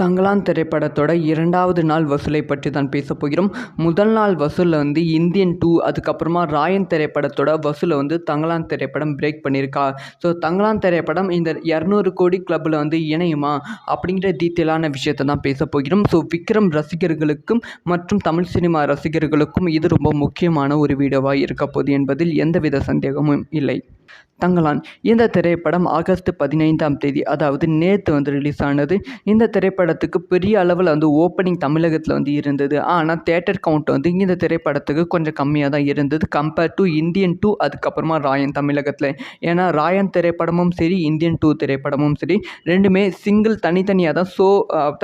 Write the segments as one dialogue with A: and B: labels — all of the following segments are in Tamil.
A: தங்களான் திரைப்படத்தோட இரண்டாவது நாள் வசூலை பற்றி தான் பேச போகிறோம். முதல் நாள் வசூலில் வந்து இந்தியன் டூ அதுக்கப்புறமா ராயன் திரைப்படத்தோட வசூலை வந்து தங்களான் திரைப்படம் பிரேக் பண்ணியிருக்கா. ஸோ தங்களான் திரைப்படம் இந்த இரநூறு கோடி கிளப்பில் வந்து இணையுமா அப்படிங்கிற டீட்டெயிலான விஷயத்தை தான் பேச போகிறோம். ஸோ விக்ரம் ரசிகர்களுக்கும் மற்றும் தமிழ் சினிமா ரசிகர்களுக்கும் இது ரொம்ப முக்கியமான ஒரு வீடியோவாக இருக்க போகுது என்பதில் எந்தவித சந்தேகமும் இல்லை. தங்கலான் இந்த திரைப்படம் ஆகஸ்ட் பதினைந்தாம் தேதி அதாவது நேற்று வந்து ரிலீஸ் ஆனது. இந்த திரைப்படத்துக்கு பெரிய அளவில் வந்து ஓப்பனிங் தமிழகத்தில் வந்து இருந்தது. ஆனால் தேட்டர் கவுண்ட் வந்து இந்த திரைப்படத்துக்கு கொஞ்சம் கம்மியாக தான் இருந்தது. கம்பேர் டு இந்தியன் டூ அதுக்கப்புறமா ராயன் தமிழகத்தில். ஏன்னா ராயன் திரைப்படமும் சரி இந்தியன் டூ திரைப்படமும் சரி ரெண்டுமே சிங்கிள் தனித்தனியாக தான் ஸோ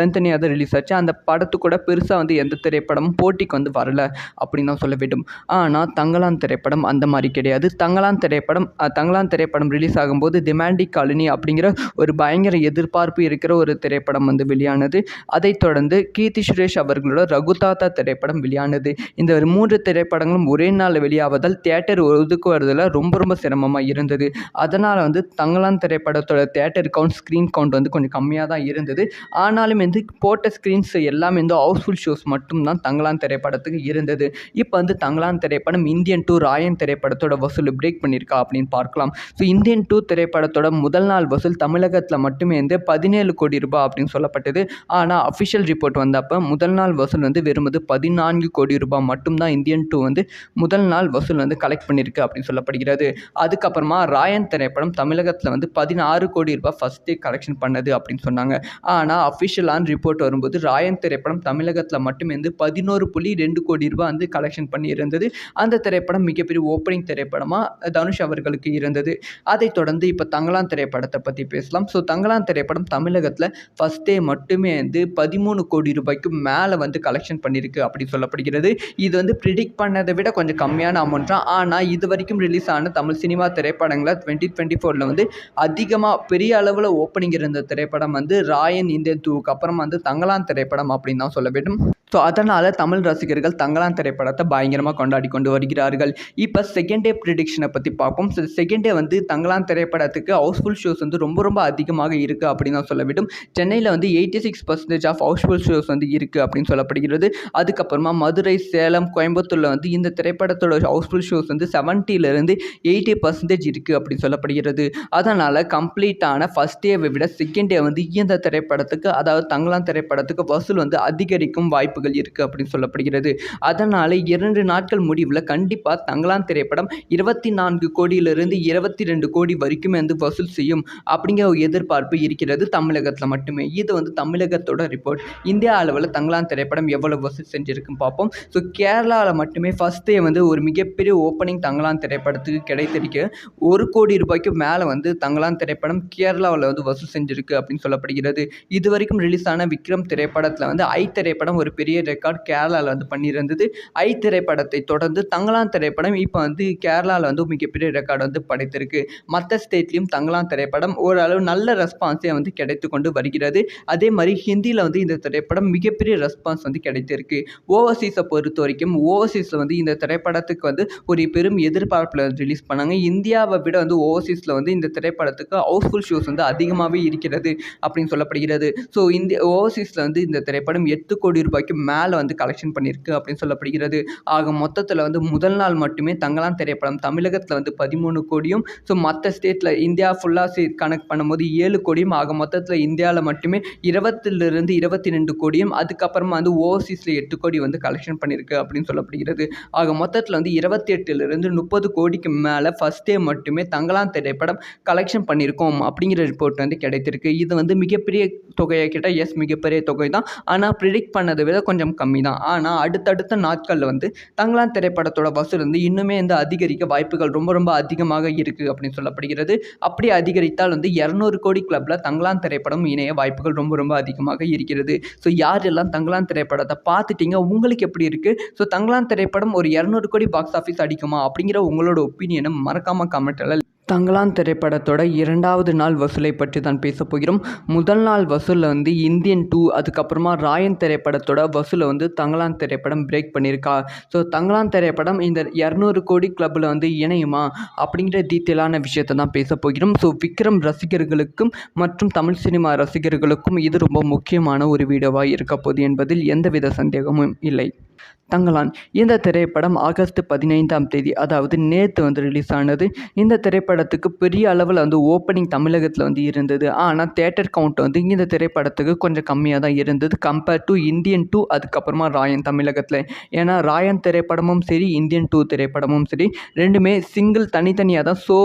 A: தனித்தனியாக தான் ரிலீஸ் ஆச்சு. அந்த படத்து கூட பெருசாக வந்து எந்த திரைப்படமும் போட்டிக்கு வந்து வரல அப்படின்னு தான் சொல்ல வேண்டும். ஆனால் தங்கலான் திரைப்படம் அந்த மாதிரி கிடையாது. தங்கலான் திரைப்படம் தங்களான் திரைப்படம் ரிலீஸ் ஆகும்போது டிமாண்டி காலனி அப்படிங்கிற ஒரு பயங்கர எதிர்பார்ப்பு இருக்கிற ஒரு திரைப்படம் வந்து வெளியானது. அதைத் தொடர்ந்து கீர்த்தி சுரேஷ் அவர்களோட ரகுதாத்தா திரைப்படம் வெளியானது. இந்த ஒரு மூன்று திரைப்படங்களும் ஒரே நாளில் வெளியாவதால் தியேட்டர் ஒதுக்குவதில் ரொம்ப ரொம்ப சிரமமாக இருந்தது. அதனால் வந்து தங்களான் திரைப்படத்தோட தியேட்டர் கவுண்ட் ஸ்க்ரீன் கவுண்ட் வந்து கொஞ்சம் கம்மியாக தான் இருந்தது. ஆனாலும் வந்து போட்ட ஸ்க்ரீன்ஸ் எல்லாமே வந்து ஹவுஸ்ஃபுல் ஷோஸ் மட்டும்தான் தங்களான் திரைப்படத்துக்கு இருந்தது. இப்போ வந்து தங்களான் திரைப்படம் இந்தியன் டூ ராயன் திரைப்படத்தோட வசூல் பிரேக் பண்ணியிருக்கா அப்படின்னு பார்க்கலாம். ஸோ இந்தியன் டூ திரைப்படத்தோட முதல் நாள் வசூல் தமிழகத்தில் மட்டுமே வந்து பதினேழு கோடி ரூபாய் அப்படின்னு சொல்லப்பட்டது. ஆனால் அஃபிஷியல் ரிப்போர்ட் வந்தப்போ முதல் நாள் வசூல் வந்து வெறும் வந்து பதினான்கு கோடி ரூபாய் மட்டும்தான் இந்தியன் டூ வந்து முதல் நாள் வசூல் வந்து கலெக்ட் பண்ணியிருக்கு அப்படின்னு சொல்லப்படுகிறது. அதுக்கப்புறமா ராயன் திரைப்படம் தமிழகத்தில் வந்து பதினாறு கோடி ரூபாய் ஃபஸ்ட்டே கலெக்ஷன் பண்ணது அப்படின்னு சொன்னாங்க. ஆனால் அஃபிஷியலான ரிப்போர்ட் வரும்போது ராயன் திரைப்படம் தமிழகத்தில் மட்டுமே வந்து பதினோரு புள்ளி ரெண்டு கோடி ரூபாய் வந்து கலெக்ஷன் பண்ணி இருந்தது அந்த திரைப்படம் மிகப்பெரிய ஓப்பனிங் திரைப்படமாக தனுஷ் அவர்களுக்கு இருந்தது. அதைத் தொடர்ந்து இப்போ தங்களான் திரைப்படத்தை பற்றி பேசலாம். ஸோ தங்களான் திரைப்படம் தமிழகத்தில் ஃபஸ்ட் டே மட்டுமே வந்து பதிமூணு கோடி ரூபாய்க்கு மேலே வந்து கலெக்ஷன் பண்ணியிருக்கு அப்படி சொல்லப்படுகிறது. இது வந்து ப்ரிடிக்ட் பண்ணதை விட கொஞ்சம் கம்மியான அமௌண்ட் தான். ஆனால் இது வரைக்கும் ரிலீஸ் ஆன தமிழ் சினிமா திரைப்படங்களை டுவெண்ட்டி டுவெண்ட்டி ஃபோரில் வந்து அதிகமாக பெரிய அளவில் ஓப்பனிங் இருந்த திரைப்படம் வந்து ராயன் இந்தியன் தூவுக்கு அப்புறம் வந்து தங்களான் திரைப்படம் அப்படின்னு தான் சொல்ல வேண்டும். ஸோ அதனால் தமிழ் ரசிகர்கள் தங்களான் திரைப்படத்தை பயங்கரமாக கொண்டாடி கொண்டு வருகிறார்கள். இப்போ செகண்ட் டே ப்ரிடிக்ஷனை பற்றி பார்ப்போம் ஸோ செகண்ட் டே வந்து தங்களான் திரைப்படத்துக்கு ஹவுஸ்ஃபுல் ஷோஸ் வந்து ரொம்ப ரொம்ப அதிகமாக இருக்குது அப்படின்னு தான் சொல்ல வேண்டும். சென்னையில் வந்து eighty six percentage of housefull shows வந்து இருக்குது அப்படின்னு சொல்லப்படுகிறது. அதுக்கப்புறமா மதுரை சேலம் கோயம்புத்தூரில் வந்து இந்த திரைப்படத்தோட ஹவுஸ்ஃபுல் ஷோஸ் வந்து செவன்ட்டிலேருந்து எயிட்டி பர்சன்டேஜ் இருக்குது அப்படின்னு சொல்லப்படுகிறது. அதனால் கம்ப்ளீட்டான ஃபஸ்ட் டேவை விட செகண்ட் டே வந்து இந்த திரைப்படத்துக்கு அதாவது தங்களான் திரைப்படத்துக்கு வசூல் வந்து அதிகரிக்கும் வாய்ப்பு வாய்ப்புகள் இருக்குது அப்படின்னு சொல்லப்படுகிறது. அதனால் இரண்டு நாட்கள் முடிவில் கண்டிப்பாக தங்களான் திரைப்படம் இருபத்தி நான்கு கோடியிலிருந்து இருபத்தி ரெண்டு கோடி வரைக்கும் வந்து வசூல் செய்யும் அப்படிங்கிற ஒரு எதிர்பார்ப்பு இருக்கிறது தமிழகத்தில் மட்டுமே. இது வந்து தமிழகத்தோட ரிப்போர்ட் இந்தியா அளவில் தங்களான் திரைப்படம் எவ்வளவு வசூல் செஞ்சுருக்குன்னு பார்ப்போம் ஸோ கேரளாவில் மட்டுமே ஃபஸ்ட் டே வந்து ஒரு மிகப்பெரிய ஓப்பனிங் தங்களான் திரைப்படத்துக்கு கிடைத்திருக்கு. ஒரு கோடி ரூபாய்க்கு மேலே வந்து தங்களான் திரைப்படம் கேரளாவில் வந்து வசூல் செஞ்சுருக்கு அப்படின்னு சொல்லப்படுகிறது. இது வரைக்கும் ரிலீஸ் ஆன விக்ரம் திரைப்படத்தில் வந்து ஐ திரைப்படம் ஒரு பெரிய பெரிய ரெக்கார்ட் கேரளாவில் வந்து பண்ணியிருந்தது. ஐ திரைப்படத்தை தொடர்ந்து தங்களான் திரைப்படம் இப்போ வந்து கேரளாவில் வந்து மிகப்பெரிய ரெக்கார்டு வந்து படைத்திருக்கு. மற்ற ஸ்டேட்லேயும் தங்களான் திரைப்படம் ஓரளவு நல்ல ரெஸ்பான்ஸே வந்து கிடைத்து கொண்டு வருகிறது. அதே மாதிரி ஹிந்தியில் வந்து இந்த திரைப்படம் மிகப்பெரிய ரெஸ்பான்ஸ் வந்து கிடைத்திருக்கு. ஓவர்சீஸை பொறுத்த வரைக்கும் ஓவர்சீஸில் வந்து இந்த திரைப்படத்துக்கு வந்து ஒரு பெரும் எதிர்பார்ப்பில் ரிலீஸ் பண்ணாங்க. இந்தியாவை விட வந்து ஓவர்சீஸில் வந்து இந்த திரைப்படத்துக்கு ஹவுஸ்ஃபுல் ஷோஸ் வந்து அதிகமாகவே இருக்கிறது அப்படின்னு சொல்லப்படுகிறது. ஸோ இந்திய ஓவர்சீஸில் வந்து இந்த திரைப்படம் எட்டு கோடி ரூபாய்க்கு மேலே வந்து கலெக்ஷன் பண்ணியிருக்கு அப்படின்னு சொல்லப்படுகிறது. ஆக மொத்தத்தில் வந்து முதல் நாள் மட்டுமே தங்கலாம் திரைப்படம். தமிழகத்தில் வந்து பதிமூணு கோடியும் ஸோ மற்ற ஸ்டேட்டில் இந்தியா ஃபுல்லாக சே கனெக்ட் பண்ணும்போது ஏழு கோடியும் ஆக மொத்தத்தில் இந்தியாவில் மட்டுமே இருபத்திலிருந்து இருபத்தி ரெண்டு கோடியும் அதுக்கப்புறமா வந்து ஓவர்சீஸில் எட்டு கோடி வந்து கலெக்ஷன் பண்ணியிருக்கு அப்படின்னு சொல்லப்படுகிறது. ஆக மொத்தத்தில் வந்து இருபத்தி எட்டுலேருந்து முப்பது கோடிக்கு மேலே ஃபஸ்ட் டே மட்டுமே தங்கலாம் திரைப்படம் கலெக்ஷன் பண்ணியிருக்கோம் அப்படிங்கிற ரிப்போர்ட் வந்து கிடைத்திருக்கு. இது வந்து மிகப்பெரிய தொகையை கேட்டால் எஸ் மிகப்பெரிய தொகை தான் ஆனால் ப்ரிடிக்ட் பண்ணதை விட கொஞ்சம் கம்மி தான் ஆனால் அடுத்தடுத்த நாட்களில் வந்து தங்களான் திரைப்படத்தோட வசூல் வந்து இன்னுமே வந்து அதிகரிக்க வாய்ப்புகள் ரொம்ப ரொம்ப அதிகமாக இருக்குது அப்படின்னு சொல்லப்படுகிறது. அப்படி அதிகரித்தால் வந்து இரநூறு கோடி கிளப்பில் தங்களான் திரைப்படம் இணைய வாய்ப்புகள் ரொம்ப ரொம்ப அதிகமாக இருக்கிறது. ஸோ யாரெல்லாம் தங்களான் திரைப்படத்தை பார்த்துட்டீங்க? உங்களுக்கு எப்படி இருக்குது ஸோ தங்களான் திரைப்படம் ஒரு இரநூறு கோடி பாக்ஸ் ஆஃபீஸ் அடிக்குமா? அப்படிங்கிற உங்களோட ஒப்பீனியனை மறக்காமல் கமெண்ட்டில் தங்களான் திரைப்படத்தோட இரண்டாவது நாள் வசூலை பற்றி தான் பேசப் போகிறோம். முதல் நாள் வசூலில் வந்து இந்தியன் டூ அதுக்கப்புறமா ராயன் திரைப்படத்தோட வசூலை வந்து தங்களான் திரைப்படம் பிரேக் பண்ணியிருக்கா. ஸோ தங்களான் திரைப்படம் இந்த இரநூறு கோடி கிளப்பில் வந்து இணையுமா? அப்படிங்கிற டீட்டெயிலான விஷயத்தை தான் பேசப் போகிறோம். ஸோ விக்ரம் ரசிகர்களுக்கும் மற்றும் தமிழ் சினிமா ரசிகர்களுக்கும் இது ரொம்ப முக்கியமான ஒரு வீடியோவாக இருக்க போகுது என்பதில் எந்தவித சந்தேகமும் இல்லை. தங்கலான் இந்த திரைப்படம் ஆகஸ்ட் பதினைந்தாம் தேதி அதாவது நேற்று வந்து ரிலீஸ் ஆனது. இந்த திரைப்படத்துக்கு பெரிய அளவில் வந்து ஓப்பனிங் தமிழகத்தில் வந்து இருந்தது. ஆனால் தேட்டர் கவுண்ட் வந்து இந்த திரைப்படத்துக்கு கொஞ்சம் கம்மியாக தான் இருந்தது. கம்பேர் டு இந்தியன் டூ அதுக்கப்புறமா ராயன் தமிழகத்தில். ஏன்னா ராயன் திரைப்படமும் சரி இந்தியன் டூ திரைப்படமும் சரி ரெண்டுமே சிங்கிள் தனித்தனியாக தான் ஸோ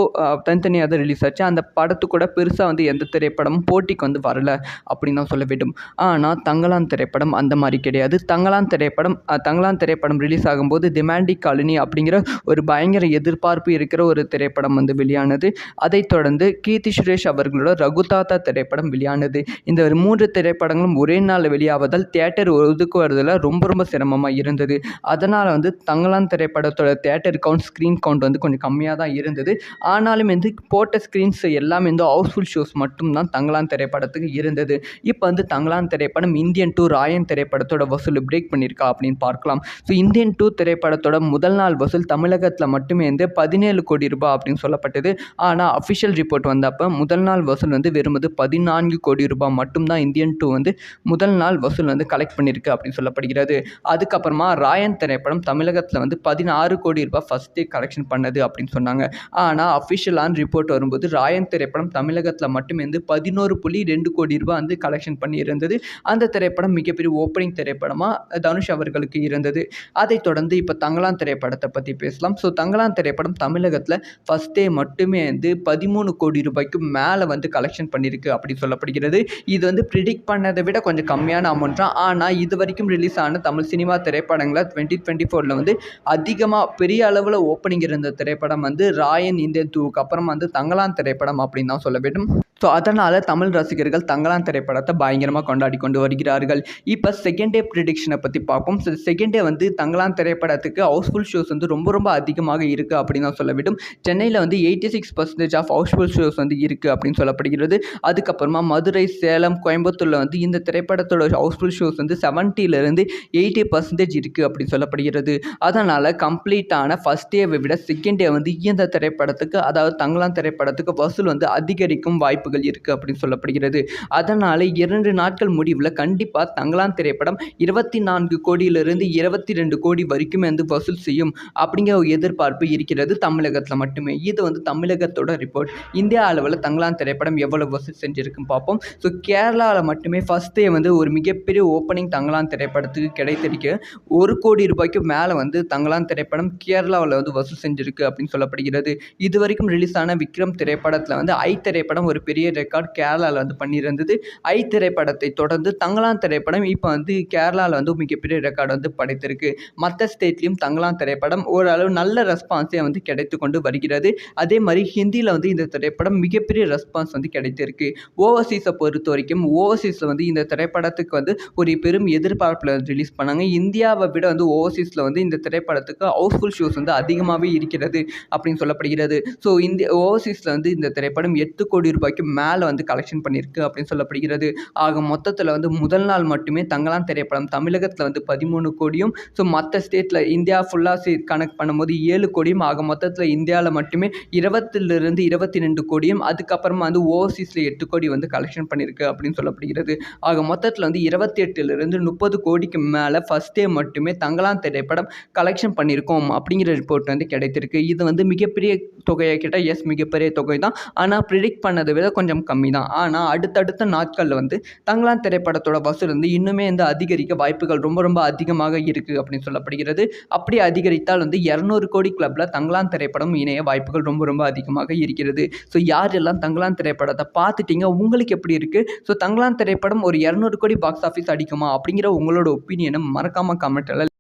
A: தனித்தனியாக தான் ரிலீஸ் ஆச்சு. அந்த படத்து கூட பெருசாக வந்து எந்த திரைப்படமும் போட்டிக்கு வந்து வரல அப்படின்னு தான் சொல்ல வேண்டும். ஆனால் தங்கலான் திரைப்படம் அந்த மாதிரி கிடையாது. தங்கலான் திரைப்படம் தங்களான் திரைப்படம் ரிலீஸ் ஆகும்போது டிமாண்டிக் காலனி அப்படிங்கிற ஒரு பயங்கர எதிர்பார்ப்பு இருக்கிற ஒரு திரைப்படம் வந்து வெளியானது. அதைத் தொடர்ந்து கீர்த்தி சுரேஷ் அவர்களோட ரகுதாத்தா திரைப்படம் வெளியானது. இந்த ஒரு மூன்று திரைப்படங்களும் ஒரே நாளில் வெளியாவதால் தியேட்டர் ஒதுக்குவதில் ரொம்ப ரொம்ப சிரமமாக இருந்தது. அதனால் வந்து தங்களான் திரைப்படத்தோட தியேட்டர் கவுண்ட் ஸ்க்ரீன் கவுண்ட் வந்து கொஞ்சம் கம்மியாக தான் இருந்தது. ஆனாலும் வந்து போட்ட ஸ்க்ரீன்ஸ் எல்லாமே வந்து ஹவுஸ்ஃபுல் ஷோஸ் மட்டும்தான் தங்களான் திரைப்படத்துக்கு இருந்தது. இப்போ வந்து தங்களான் திரைப்படம் இந்தியன் டூ ராயன் திரைப்படத்தோட வசூல் பிரேக் பண்ணியிருக்கா அப்படின்னு பார்க்கலாம். ஸோ இந்தியன் டூ திரைப்படத்தோட முதல் நாள் வசூல் தமிழகத்தில் மட்டுமே வந்து பதினேழு கோடி ரூபாய் அப்படின்னு சொல்லப்பட்டது. ஆனால் அஃபிஷியல் ரிப்போர்ட் வந்தப்போ முதல் நாள் வசூல் வந்து வெறுமது பதினான்கு கோடி ரூபாய் மட்டும்தான் இந்தியன் டூ வந்து முதல் நாள் வசூல் வந்து கலெக்ட் பண்ணியிருக்கு அப்படின்னு சொல்லப்படுகிறது. அதுக்கப்புறமா ராயன் திரைப்படம் தமிழகத்தில் வந்து பதினாறு கோடி ரூபாய் ஃபஸ்ட்டே கலெக்ஷன் பண்ணது அப்படின்னு சொன்னாங்க. ஆனால் அஃபிஷியலான ரிப்போர்ட் வரும்போது ராயன் திரைப்படம் தமிழகத்தில் மட்டுமே வந்து பதினோரு புள்ளி ரெண்டு கோடி ரூபாய் வந்து கலெக்ஷன் பண்ணி இருந்தது அந்த திரைப்படம் மிகப்பெரிய ஓப்பனிங் திரைப்படமாக தனுஷ் அவர்களுக்கு இருந்தது. அதைத் தொடர்ந்து இப்போ தங்கலான் திரைப்படத்தை பற்றி பேசலாம். ஸோ தங்கலான் திரைப்படம் தமிழகத்தில் ஃபஸ்ட் டே மட்டுமே வந்து பதிமூணு கோடி ரூபாய்க்கு மேலே வந்து கலெக்ஷன் பண்ணியிருக்கு அப்படி சொல்லப்படுகிறது. இது வந்து ப்ரிடிக்ட் பண்ணதை விட கொஞ்சம் கம்மியான அமௌண்ட் தான். ஆனால் இது வரைக்கும் ரிலீஸ் ஆன தமிழ் சினிமா திரைப்படங்களை டுவெண்ட்டி டுவெண்ட்டி ஃபோரில் வந்து அதிகமாக பெரிய அளவில் ஓப்பனிங் இருந்த திரைப்படம் வந்து ராயன் இந்தியன் டூக்கு அப்புறம் வந்து தங்கலான் திரைப்படம் அப்படின்னு தான் சொல்ல வேண்டும். ஸோ அதனால் தமிழ் ரசிகர்கள் தங்களான் திரைப்படத்தை பயங்கரமாக கொண்டாடி கொண்டு வருகிறார்கள். இப்போ செகண்ட் டே ப்ரிடிக்ஷனை பற்றி பார்ப்போம். ஸோ செகண்ட் டே வந்து தங்களான் திரைப்படத்துக்கு ஹவுஸ்ஃபுல் ஷோஸ் வந்து ரொம்ப ரொம்ப அதிகமாக இருக்குது அப்படின்னு தான் சொல்ல விடும் சென்னையில் வந்து eighty six percentage of housefull shows வந்து இருக்குது அப்படின்னு சொல்லப்படுகிறது. அதுக்கப்புறமா மதுரை சேலம் கோயம்புத்தூரில் வந்து இந்த திரைப்படத்தோட ஹவுஸ்ஃபுல் ஷோஸ் வந்து செவன்ட்டிலேருந்து எயிட்டி பர்சன்டேஜ் இருக்குது அப்படின்னு சொல்லப்படுகிறது. அதனால் கம்ப்ளீட்டான ஃபஸ்ட் டேவை விட செகண்ட் டே வந்து இந்த திரைப்படத்துக்கு அதாவது தங்களான் திரைப்படத்துக்கு வசூல் வந்து அதிகரிக்கும் வாய்ப்பு வாய்ப்புகள் இருக்குது அப்படின்னு சொல்லப்படுகிறது. அதனால் இரண்டு நாட்கள் முடிவில் கண்டிப்பாக தங்களான் திரைப்படம் இருபத்தி நான்கு கோடியிலிருந்து இருபத்தி ரெண்டு கோடி வரைக்கும் வந்து வசூல் செய்யும் அப்படிங்கிற ஒரு எதிர்பார்ப்பு இருக்கிறது தமிழகத்தில் மட்டுமே. இது வந்து தமிழகத்தோட ரிப்போர்ட் இந்தியா அளவில் தங்களான் திரைப்படம் எவ்வளவு வசூல் செஞ்சுருக்குன்னு பார்ப்போம் ஸோ கேரளாவில் மட்டுமே ஃபஸ்ட் டே வந்து ஒரு மிகப்பெரிய ஓப்பனிங் தங்களான் திரைப்படத்துக்கு கிடைத்திருக்கு. ஒரு கோடி ரூபாய்க்கு மேலே வந்து தங்களான் திரைப்படம் கேரளாவில் வந்து வசூல் செஞ்சுருக்கு அப்படின்னு சொல்லப்படுகிறது. இது வரைக்கும் ரிலீஸ் ஆன விக்ரம் திரைப்படத்தில் வந்து ஐ திரைப்படம் ஒரு பெரிய ரெக்கார்ட் கேரளாவில் வந்து பண்ணியிருந்தது. ஐ திரைப்படத்தை தொடர்ந்து தங்கலான் திரைப்படம் இப்போ வந்து கேரளாவில் வந்து மிகப்பெரிய ரெக்கார்டு வந்து படைத்திருக்கு. மற்ற ஸ்டேட்லேயும் தங்கலான் திரைப்படம் ஓரளவு நல்ல ரெஸ்பான்ஸே வந்து கிடைத்து கொண்டு வருகிறது. அதே மாதிரி ஹிந்தியில் வந்து இந்த திரைப்படம் மிகப்பெரிய ரெஸ்பான்ஸ் வந்து கிடைத்திருக்கு. ஓவர்சீஸை பொறுத்த வரைக்கும் ஓவர்சீஸில் வந்து இந்த திரைப்படத்துக்கு வந்து ஒரு பெரும் எதிர்பார்ப்பில் ரிலீஸ் பண்ணாங்க. இந்தியாவை விட வந்து ஓவர்சீஸில் வந்து இந்த திரைப்படத்துக்கு ஹவுஸ்ஃபுல் ஷோஸ் வந்து அதிகமாகவே இருக்கிறது அப்படின்னு சொல்லப்படுகிறது. ஸோ இந்த ஓவர்சீஸில் வந்து இந்த திரைப்படம் எட்டு கோடி ரூபாய்க்கு மேலே வந்து கலெக்ஷன் பண்ணியிருக்கு அப்படின்னு சொல்லப்படுகிறது. ஆக மொத்தத்தில் வந்து முதல் நாள் மட்டுமே தங்கலாம் திரைப்படம் தமிழகத்தில் வந்து பதிமூணு கோடியும் ஸோ மற்ற ஸ்டேட்டில் இந்தியா ஃபுல்லாக சே கணக்கு பண்ணும்போது ஏழு கோடியும் ஆக மொத்தத்தில் இந்தியாவில் மட்டுமே இருபத்திலிருந்து இருபத்தி ரெண்டு கோடியும் அதுக்கப்புறமா வந்து ஓவர்சீஸில் எட்டு கோடி வந்து கலெக்ஷன் பண்ணியிருக்கு அப்படின்னு சொல்லப்படுகிறது. ஆக மொத்தத்தில் வந்து இருபத்தி எட்டுலேருந்து முப்பது கோடிக்கு மேலே ஃபஸ்ட் டே மட்டுமே தங்கலாம் திரைப்படம் கலெக்ஷன் பண்ணியிருக்கோம் அப்படிங்கிற ரிப்போர்ட் வந்து கிடைத்திருக்கு. இது வந்து மிகப்பெரிய தொகையை கேட்டால் எஸ் மிகப்பெரிய தொகை தான் ஆனால் ப்ரிடிக்ட் பண்ணதை விட கொஞ்சம் கம்மி தான் ஆனால் அடுத்தடுத்த நாட்களில் வந்து தங்கலான் திரைப்படத்தோட வசூல் வந்து இன்னுமே வந்து அதிகரிக்க வாய்ப்புகள் ரொம்ப ரொம்ப அதிகமாக இருக்குது அப்படின்னு சொல்லப்படுகிறது. அப்படி அதிகரித்தால் வந்து இரநூறு கோடி கிளப்பில் தங்கலான் திரைப்படம் இணைய வாய்ப்புகள் ரொம்ப ரொம்ப அதிகமாக இருக்கிறது. ஸோ யாரெல்லாம் தங்களான் திரைப்படத்தை பார்த்துட்டீங்க உங்களுக்கு எப்படி இருக்குது ஸோ தங்களான் திரைப்படம் ஒரு இரநூறு கோடி பாக்ஸ் ஆஃபீஸ் அடிக்குமா? அப்படிங்கிற உங்களோட ஒப்பீனியனை மறக்காமல் கமெண்ட்டில்